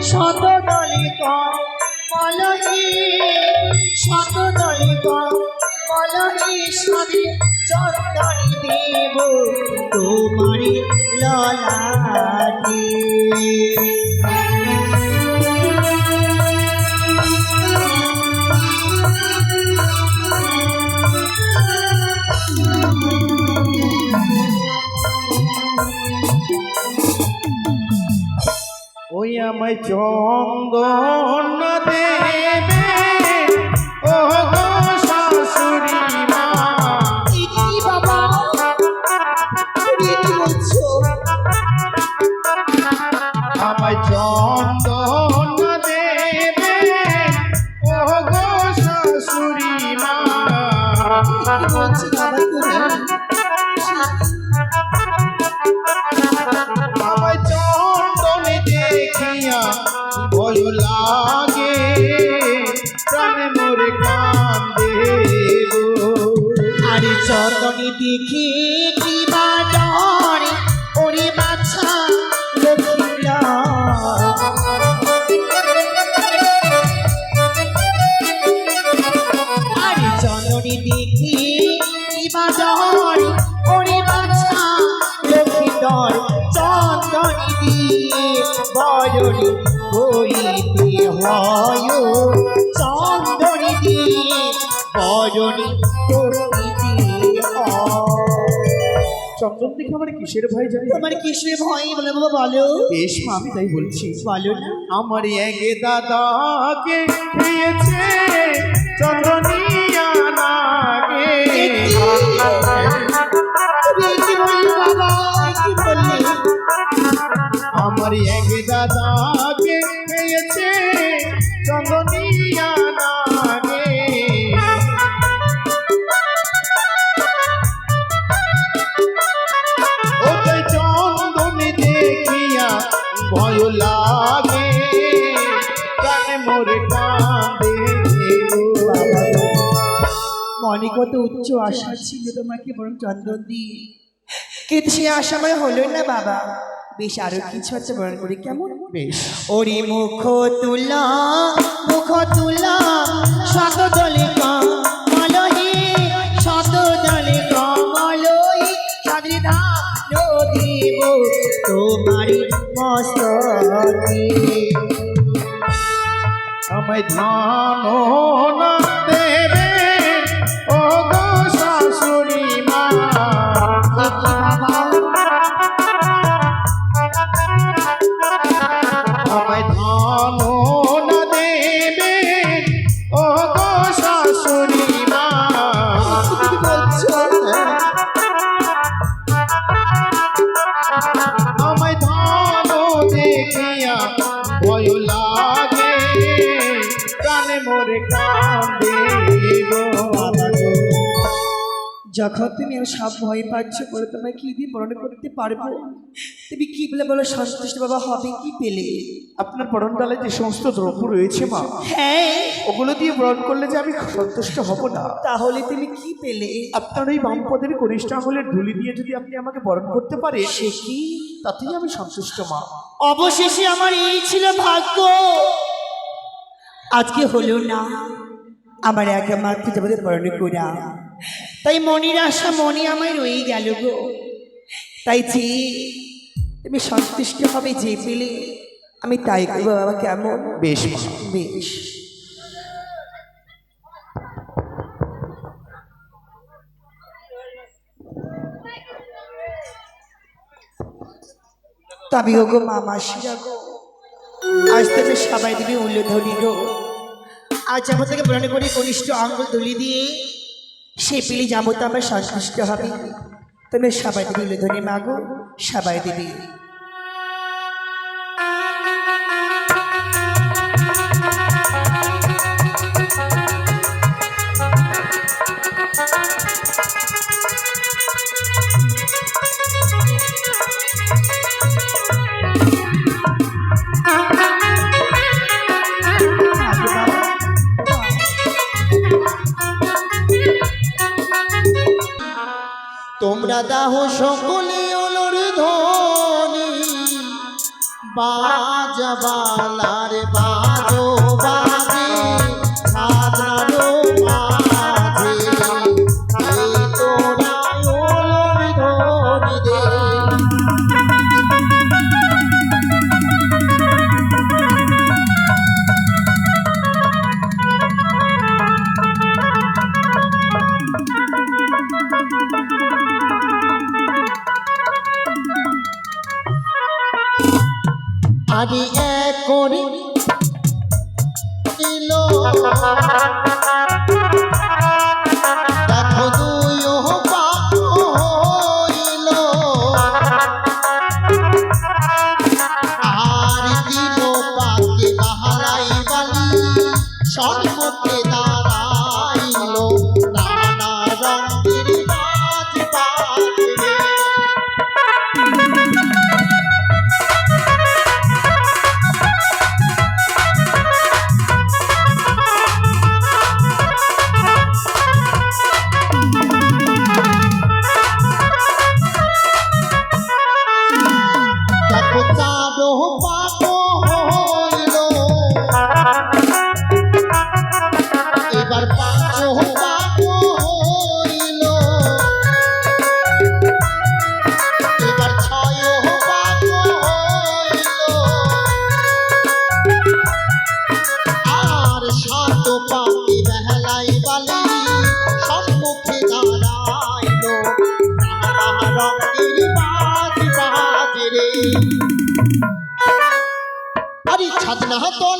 শত দলিত মলহি শত দলিত মলহি সবে চন্দন দেব তোমারি ললাটে। ওই আমায় চন্দন দেবে। ও গো শাশুড়ি মা। কি বাবা আমায় চন্দন চন্দনী চন্দন দেখে আমার কিসের ভয় জানি তোমার কিসের ভয় বলে বাবা বলো? বেশ মা আমি তাই বলছি। বলো না। আমার এগে দাদাকে খেয়েছে চন্দনিয়া নাগে আশা ছিল তোমাকে বরং চন্দন দিয়ে কিন্তু সে আশা আমার হলো না বাবা। বেশ আরও কিছু আছে বরণ করি কেমন বেশ। ওরে মুখ তুলা মুখ তুলা শত দলে কমলহি শত দলে কমলহি সাদৃধা দিব তোমারি মস্তকে আমায় ধান না যখন তুমি সব ভয় পাচ্ছ বলে তোমায় কি দিয়ে বরণ করতে পারব? তুমি কি বলে বলো? সন্তুষ্ট বাবা হবে কি পেলে? আপনার পরণডালে যে সমস্ত দ্রব্য রয়েছে মা হ্যাঁ। ওগুলো দিয়ে ব্রণ করলে যে আমি সন্তুষ্ট হব না। তাহলে তুমি কি পেলে? আপনার ওই বাম পদের কনিষ্ঠ আঙুলের ঢুলি দিয়ে যদি আপনি আমাকে বরণ করতে পারে সে কি? তাতেই আমি সন্তুষ্ট মা। অবশেষে আমার এই ছিল ভাগ্য। আজকে হলো না। আমার একমাত্র জগতের বরণ করা তাই মনির আশা মনে আমায় রয়ে গেল গো। তাই যে তুমি সন্তুষ্ট হবে যে পেলে আমি তাই করব বাবা কেমন? বেশ বেশ। তবে গো গো মামা শিরা গো আজ থেকে সবাই দিবি উল্লেধনি গো। আজ যাব থেকে মনে করে, কনিষ্ঠ আঙ্গুল তুলি দিয়ে। সে পিলি যাব তো আমার সন্তুষ্ট হবে। তুমি সবাই দিবি উল্লেধনি মাগো, সবাই দিবি। তোমরা দাহ সকলে অলর ধনি বাজো বাজে। আরে এক করি। দিল আরে ছাদনা